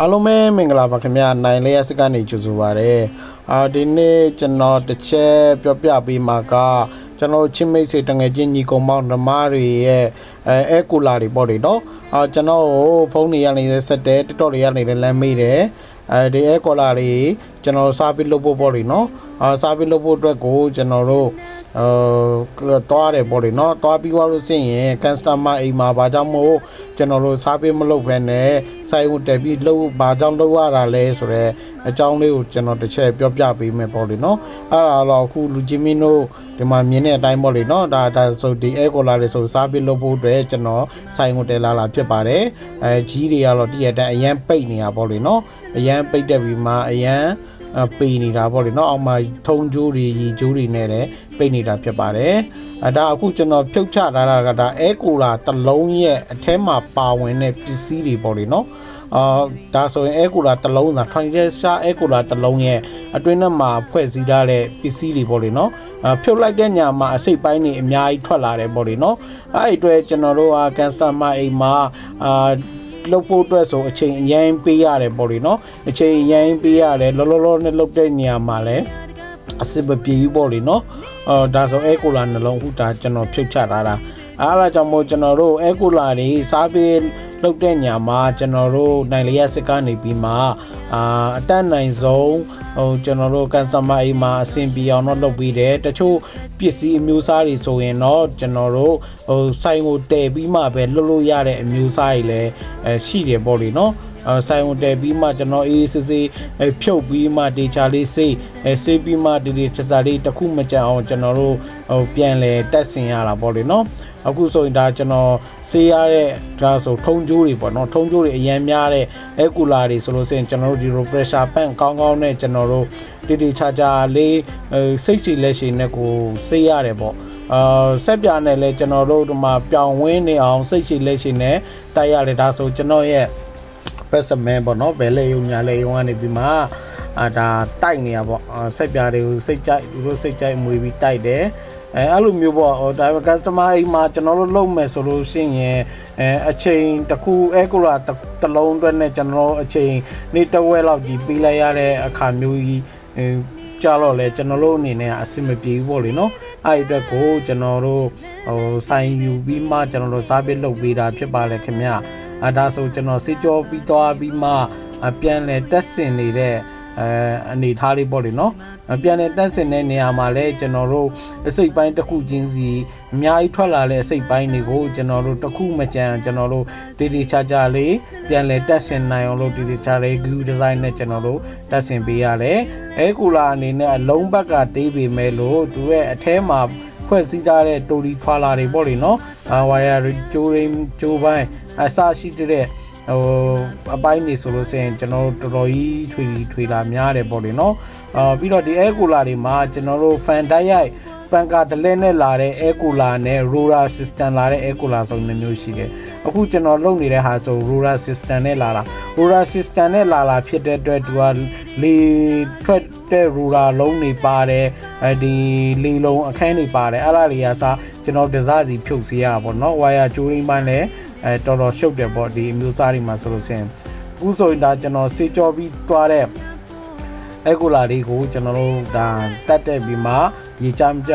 အားလုံးပဲမင်္ဂလာပါခင်ဗျာနိုင်လေးရစကနေကြိုဆိုပါရစေအာဒီနေ့ကျွန်တော်တစ်ချက်ပြောပြပေးမှာကကျွန်တော်ချင်းမိတ်ဆွေတငယ်ချင်းညီကောင်မောင်ဓမ္မတွေရဲ့အဲအဲကူလာတွေပေါ့လေနော်အာကျွန်တော်ကိုဖုန်းတွေရနေဆက်တယ်တက်တော့တွေရနေတယ်လမ်းမေးတယ်အဲဒီအဲကူလာတွေ ကျွန်တော်စားပြီးလုပ်ဖို့ပေါ့လေနော်အာစားပြီးလုပ်ဖို့အတွက်ကိုကျွန်တော်တို့အဲသွားတယ်ပေါ့လေနော်သွားပြီးသွားလို့ရှိရင် customer အိမ်မှာဘာကြောင့်မို့ကျွန်တော်တို့စားပြီးမလုပ်ဘဲနဲ့စိုက်ဝင်တက်ပြီးလုပ်ဘာကြောင့်လုပ်ရတာလဲဆိုတော့အကြောင်းလေးကိုကျွန်တော်တစ်ချက်ပြောပြပေးမယ်ပေါ့လေနော်အဲ့ဒါတော့အခုလူချင်းမင်းတို့ဒီမှာမြင်တဲ့အတိုင်းပေါ့လေနော်ဒါဒါဆိုဒီအဲကိုလာလေးဆိုစားပြီးလုပ်ဖို့အတွက်ကျွန်တော်စိုက်ဝင်တက်လာလာဖြစ်ပါတယ်အဲကြီးတွေကတော့တည့်ရတဲ့အရန်ပိတ်နေတာပေါ့လေနော်အရန်ပိတ်တက်ပြီးမှအရန်အ ပေနေတာပေါ့လေနော်အောက်မှာထုံကျိုးတွေရီကျိုးတွေနဲ့လည်းပိတ်နေတာဖြစ်ပါတယ်အဒါအခုကျွန်တော်ဖြုတ်ချထားတာကဒါအဲကိုလာတလုံးရဲ့အထဲမှာပါဝင်တဲ့ပစ္စည်းတွေပေါ့လေနော်အာဒါဆိုရင်အဲကိုလာတလုံးသာ transistor အဲကိုလာတလုံးရဲ့အတွင်းထဲမှာဖွဲ့စည်းထားတဲ့ပစ္စည်းတွေပေါ့လေနော်အဖြုတ်လိုက်တဲ့ညမှာအစိတ်ပိုင်းတွေအများကြီးထွက်လာတယ်ပေါ့လေနော်အဲ့ဒီအတွက်ကျွန်တော်တို့က cancer မှာအိမ်မှာအာ လုတ်ဖို့အတွက်ဆိုအချိန်အရင်ပေးရတယ်ပေါ့လေနော်အချိန်အရင်ပေးရတယ်လောလောလောနဲ့လုတ်တဲ့နေရာမှာလည်းအစစ်မပြေဘူးပေါ့လေနော်အော်ဒါဆိုအဲကိုလာနှလုံးခုဒါကျွန်တော်ဖြုတ်ချထားတာအားလာကြောင့်မို့ကျွန်တော်တို့အဲကိုလာတွေစားပြီးလုတ်တဲ့ညမှာကျွန်တော်တို့နိုင်လျက်စစ်ကနေပြီးမှအာအတက်နိုင်ဆုံး ဟိုကျွန်တော်တို့ customer အိမ်မှာအဆင်ပြေအောင်တော့လုပ်ပေးတယ်တချို့ပစ္စည်းအမျိုးအစားတွေဆိုရင်တော့ကျွန်တော်တို့ဟိုဆိုင်ကိုတည်ပြီးမှပဲလွတ်လို့ရတဲ့အမျိုးအစားတွေလည်းအဲရှိတယ်ပေါ့လေနော်အဲ ဆိုင်ဝင်တယ်ပြီးမှကျွန်တော်အေးစစ်စစ်အဲဖြုတ်ပြီးမှဒေချာလေးစိတ်အဲစိတ်ပြီးမှဒီဒီချက်တာလေးတစ်ခုမကြအောင်ကျွန်တော်တို့ဟိုပြန်လဲတက်ဆင်ရတာပေါ့လေနော်အခုဆိုရင်ဒါကျွန်တော်ဆေးရတဲ့ဒါဆိုထုံကျိုးတွေပေါ့နော်ထုံကျိုးတွေအရင်များတဲ့အဲကူလာတွေဆိုလို့ရှိရင်ကျွန်တော်တို့ဒီ low pressure pan ကောင်းကောင်းနဲ့ကျွန်တော်တို့တိတိချာချာလေးစိတ်စီလက်ရှိနဲ့ကိုဆေးရတယ်ပေါ့အာဆက်ပြနဲ့လဲကျွန်တော်တို့ဒီမှာပြောင်းဝင်းနေအောင်စိတ်ရှိလက်ရှိနဲ့တိုက်ရတယ်ဒါဆိုကျွန်တော်ရဲ့ ဖက်စမန်ပေါ့နော်ဘယ်လေယုံညာလေယုံကနေပြီးမှအာဒါတိုက်နေရပေါ့စိတ်ပြားတွေကိုစိတ်ကြိုက်သူတို့စိတ်ကြိုက်မွေပြီးတိုက်တယ်အဲအဲ့လိုမျိုးပေါ့ဟိုဒါပေမဲ့ customer အိမ်မှာကျွန်တော်တို့လုပ်မယ်ဆိုလို့ရှိရင်အဲအချိန်တစ်ခုအဲကိုလာတစ်လုံးအတွက်နဲ့ကျွန်တော်တို့အချိန်နေ့တစ်ဝက်လောက်ကြီးပေးလိုက်ရတဲ့အခါမျိုးကြီးအဲကြတော့လဲကျွန်တော်တို့အနေနဲ့အဆင်မပြေဘူးပေါ့လေနော်အဲ့ဒီအတွက်ကိုကျွန်တော်တို့ဟိုဆိုင်ယူပြီးမှကျွန်တော်တို့စားပစ်လုပ်ပေးတာဖြစ်ပါလေခင်ဗျာ အဲဒါဆိုကျွန်တော်စေကြောပြီးသွားပြီးမှပြန်လဲတက်ဆင်နေတဲ့အဲအနေထားလေးပေါ့လေနော်ပြန်လဲတက်ဆင်တဲ့နေရာမှာလဲကျွန်တော်တို့အစိတ်ပိုင်းတစ်ခုချင်းစီအများကြီးထွက်လာတဲ့အစိတ်ပိုင်းတွေကိုကျွန်တော်တို့တစ်ခုမကြံကျွန်တော်တို့တေးတေးချာချာလေးပြန်လဲတက်ဆင်နိုင်အောင်လို့တေးတေးချာလေး glue design နဲ့ကျွန်တော်တို့တက်ဆင်ပေးရတယ်အဲကူလာအနေနဲ့အလုံးဘက်ကတေးပေမဲ့လို့သူရဲ့အထဲမှာဖွဲ့စည်းထားတဲ့တိုလီဖွာလာတွေပေါ့လေနော်အာဝါယာကျိုးရင်းကျိုးပိုင်း အစရှိတဲ့ဟိုအပိုင်းနေဆိုလို့ဆိုရင်ကျွန်တော်တို့တော်တော်ကြီးထွေထွေလာများတယ်ပေါ့လေနော်အာပြီးတော့ဒီအဲကူလာတွေမှာကျွန်တော်တို့ဖန်တိုက်ရိုက်ပန်ကာတလဲနဲ့လာတဲ့အဲကူလာနဲ့ Rora system လာတဲ့အဲကူလာဆိုနှစ်မျိုးရှိတယ်အခုကျွန်တော်လုပ်နေတဲ့ဟာဆို Rora system နဲ့လာတာ Rora system နဲ့လာလာဖြစ်တဲ့အတွက်သူကလေထွက်တဲ့ Rora လုံးတွေပါတယ်အဲဒီလေလုံးအခန်းတွေပါတယ်အဲ့ဒါတွေကစားကျွန်တော်ဒဇစီဖြုတ်စီရတာပေါ့နော် wire ကြိုးရင်းပိုင်းလည်း အဲတော်တော်ရှုပ်တယ်ပေါ့ဒီအမျိုးသားတွေမှာဆိုလို့ရှိရင်အခုဆိုရင်ဒါကျွန်တော်စေကြောပြီးတွားတဲ့အဲကူလာလေးကိုကျွန်တော်တို့ဒါတက်တက်ပြီးမှရေချမ်းကြ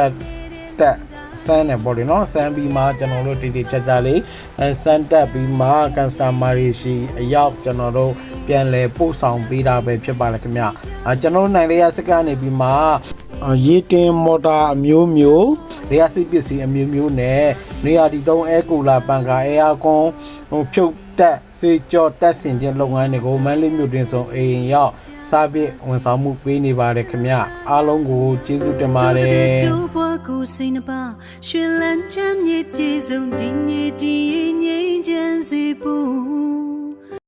တက်ဆန်းတယ်ပေါ့လေနော်ဆန်းပြီးမှကျွန်တော်တို့တီတီချက်ချက်လေးအဲဆန်းတက်ပြီးမှ customer တွေရှိအရောက်ကျွန်တော်တို့ပြန်လဲပို့ဆောင်ပေးတာပဲဖြစ်ပါလားခင်ဗျအဲကျွန်တော်တို့နိုင်လေးရစကနေပြီးမှ ရေတင်မော်တာအမျိုးမျိုးလျှက်စစ်ပစ္စည်းအမျိုးမျိုးနဲ့နေရာဒီတုံးအဲကူလာပန်ကာအဲယာကွန်ဟိုဖြုတ်တက်စေကြောတက်ဆင်ခြင်းလုပ်ငန်းတွေကိုမန်းလေးမြို့တွင်ဆုံးအိမ်ရောက်စားပြည့်ဝန်ဆောင်မှုပေးနေပါတယ်ခင်ဗျအားလုံးကိုကျေးဇူးတင်ပါတယ်ဒူဘွားကိုစိတ်နှပါရွှေလန်းချမ်းမြေပြေဆုံးဒီမြေဒီငြိမ်းချမ်းစေဖို့